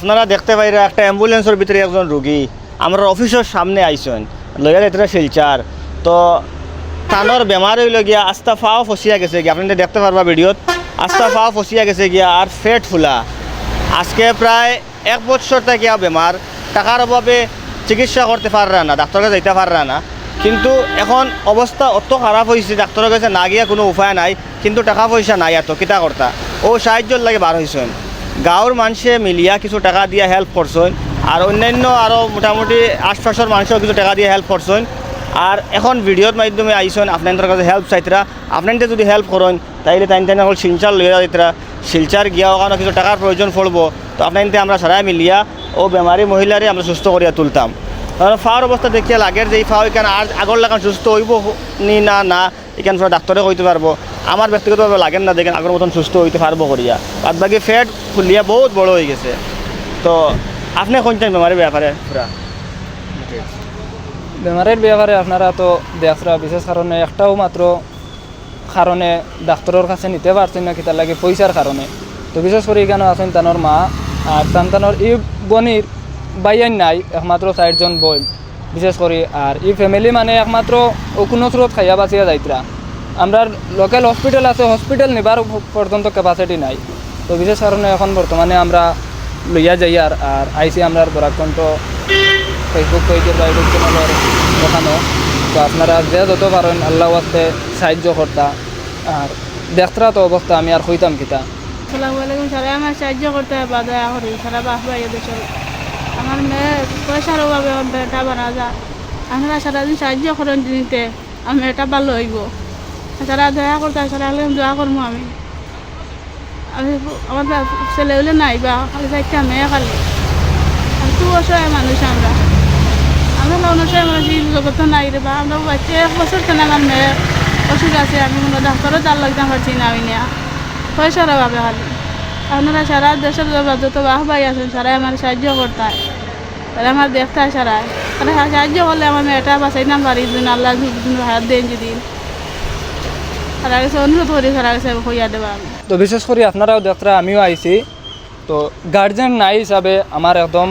আপনারা দেখতে পাইরা একটা অ্যাম্বুলেন্সের ভিতরে একজন রুগী। আমরা অফিসের সামনে আইসেন, লইয়া যাইতে শিলচার। তো কানোর বেমার হইল গিয়া আস্তা ফাও ফসিয়া গেছে গিয়া। আপনি দেখতে পারবা ভিডিওত আস্তা ফাও ফসিয়া গেছে গিয়া আর ফেট ফুলা। আজকে প্রায় এক বছর থেকে বেমার, টাকার অভাবে চিকিৎসা করতে পাররা না ডাক্তারের কাছে যাইতে পাররা না। কিন্তু এখন অবস্থা অত খারাপ হয়েছে ডাক্তারের কাছে না গিয়া কোনো উপায় নাই, কিন্তু টাকা পয়সা নাই এত, কিতা কর্তা। ও সাহায্যর লাগে বার হয়েছেন গাঁৱৰ মানুষে মিলিয়া কিছু টাকা দিয়ে হেল্প করছেন আর অন্যান্য আরও মোটামুটি আশপাশের মানুষও কিছু টাকা দিয়ে হেল্প করছেন আর এখন ভিডিওর মাধ্যমে আইসেন আপনাদের কাছে হেল্প চাইতরা আপনাদের যদি হেল্প করেন তাইলে তাই তাই হল শিলচার লইয়া যাইতরা শিলচার গিয়া ওখানে কিছু টাকার প্রয়োজন পড়ব তো আপনাদের আমরা সারাই মিলিয়া ও বেমারি মহিলারে আমরা সুস্থ করিয়া তুলতাম কারণ ফাওয়ার অবস্থা দেখিয়া লাগের যে এই ফাও এখানে আর আগর লাগান সুস্থ হইব নি না না। এখানে পুরো ডাক্তারে কইতে পারব। আমার ব্যক্তিগতভাবে লাগেন না, দেখেন আগের মতন সুস্থ হইতে পারব করিয়া। বাদ বাকি ফ্যাট ফুলিয়া বহুত বড় হয়ে গেছে। তো আপনি কোনটাই বেমারের ব্যাপারে পুরা? বেমারের ব্যাপারে আপনারা তো দেখরা, বিশেষ কারণে একটাও মাত্র কারণে ডাক্তারের কাছে নিতে পারছেন না, কিতার লাগে পয়সার কারণে। তো বিশেষ করে এখানে আছেন তানোর মা, আর সন্তানোর ই বনির বাইয়ান নাই, একমাত্র চারজন বই বিশেষ করে, আর ই ফ্যামিলি মানে একমাত্র ও কোনো স্রোত খাইয়া বাঁচিয়া যাইতরা। আমরা লোকাল হসপিটাল আছে হসপিটাল নিবার পর্যন্ত ক্যাপাসিটি নাই। তো বিশেষ কারণে এখন বর্তমানে আমরা লইয়া যাই আর আর আইসি আমরা বরাকণ্ঠ ফেসবুক পেজের বা ইউটিউব চ্যানেলের ওখানেও। তো আপনারা যে যত পারেন আল্লাহ আসতে সাহায্য করতা। আর দেখতরা তো অবস্থা, আমি আর হইতাম কিতা। আসসালামু আলাইকুম সারা আমার সাহায্য করতে বা দয়া করি সারা বাপ ভাই দেশের আমার মেয়ে পয়সার অভাবে মেয়েটা বানা যা আপনারা সারাদিন সাহায্য করেন দিতে আমার মেয়েটা ভালো হইব। সারা দয়া করতে হলে দোয়া করব আমি। আমি আমার ছেলে হলে নাই বা খালি চারটা মেয়ে খালি। আর তু অসহায় মানুষ আমরা। আমরা অসহায় মানুষ, এই জগৎ নাই রে বা। আমরা বাচ্চা এক বছর কেন আমার মেয়ে অসুখ আছে, আমি কোনো ডাক্তারও তার লাগতে পারছি না আমি নেয়া পয়সার অভাবে খালি। আপনারা সারা দেশের যত বাহ ভাই আছেন, সারাই আমার সাহায্য করতে হয়। তারা আমার দেখতে হয় সারাই। তারা সাহায্য করলে আমার মেয়েটা বাঁচাই না পারি দিন আল্লাহ হাত দেন যদি তো বিশেষ করে আপনারাও দেখতরা আমিও আইছি। তো গার্জেন নাই হিসাবে আমার একদম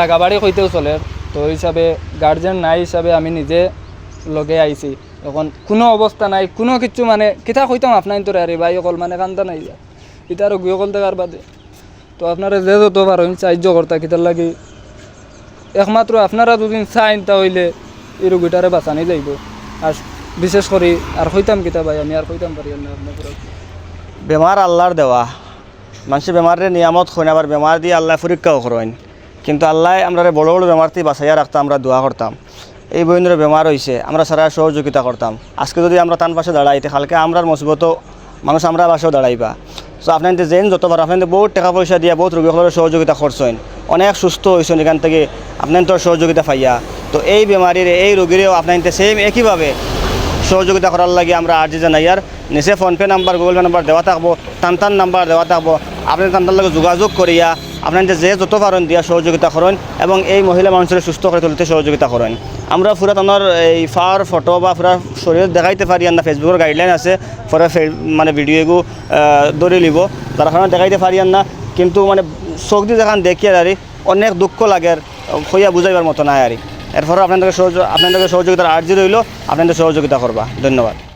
লাগাবাড়ি হইতেও চলে। তো হিসাবে গার্জেন নাই হিসাবে আমি নিজে লগে আইছি। এখন কোনো অবস্থা নাই, কোনো কিছু মানে কিতা কইতাম আপনার তো আরে ভাই, অকল মানে কান্দা নাই যা। ইতা আর গিয়ে অকল দেখার বাদে। তো আপনারা যে যত পারেন সাহায্য করতা কিতার লাগি একমাত্র আপনারা দুদিন চাইন তা হইলে এই রোগীটারে বাঁচানি যাইব। আর বিশেষ করে, আর হইতাম কিতা ভাই? আমি আর হইতাম পারি না, আপনার বেমার আল্লাহর দেওয়া। মানুষের বেমারের নিয়ামত হয় আবার বেমার দিয়ে আল্লাহ পরীক্ষাও করেন। কিন্তু আল্লাহ আমরা বড় বড় বেমারটি বাঁচাইয়া রাখতাম আমরা দোয়া করতাম। এই বইনের বেমার হয়েছে আমরা সারা সহযোগিতা করতাম। আজকে যদি আমরা তান পাশে দাঁড়াইতে কালকে আমরার মুসিবত মানুষ আমরা পাশেও দাঁড়াইবা। সো আপনাদের যেন যতবার, আপনাদের বহুত টাকা পয়সা দিয়া বহুত রোগীসকলের সহযোগিতা করছেন। অনেক সুস্থ হয়েছেন এখান থেকে, আপনাদের সহযোগিতা পাইয়া। তো এই বেমারির, এই রোগীরেও আপনাদের সেম একইভাবে সহযোগিতা করার লাগে আমরা আর্জি জানাই। আর নিচে PhonePe number, Google Pay number দেওয়া থাকব, টান টান নাম্বার দেওয়া থাকব। আপনি টানটার লগে যোগাযোগ করিয়া আপনাদের যে যত পারেন দিয়া সহযোগিতা করেন এবং এই মহিলা মানুষের সুস্থ করে তুলতে সহযোগিতা করেন। আমরা পুরা তানোর এই ফার ফটো বা পুরা শরীর দেখাইতে পারি না ফেসবুকের গাইডলাইন আছে। পরে ফে- মানে ভিডিও এগু দৌড়ে লিব। তার কারণে দেখাইতে পারি না কিন্তু মানে চোখ দিয়ে দেখান দেখিয়ে আর অনেক দুঃখ লাগে আর হইয়া বুঝাইবার মতো নাই আর এরপরে আপনাদের সহযোগ আপনাদের সহযোগিতার আর্জি রইল। আপনাদের সহযোগিতা করবা। ধন্যবাদ।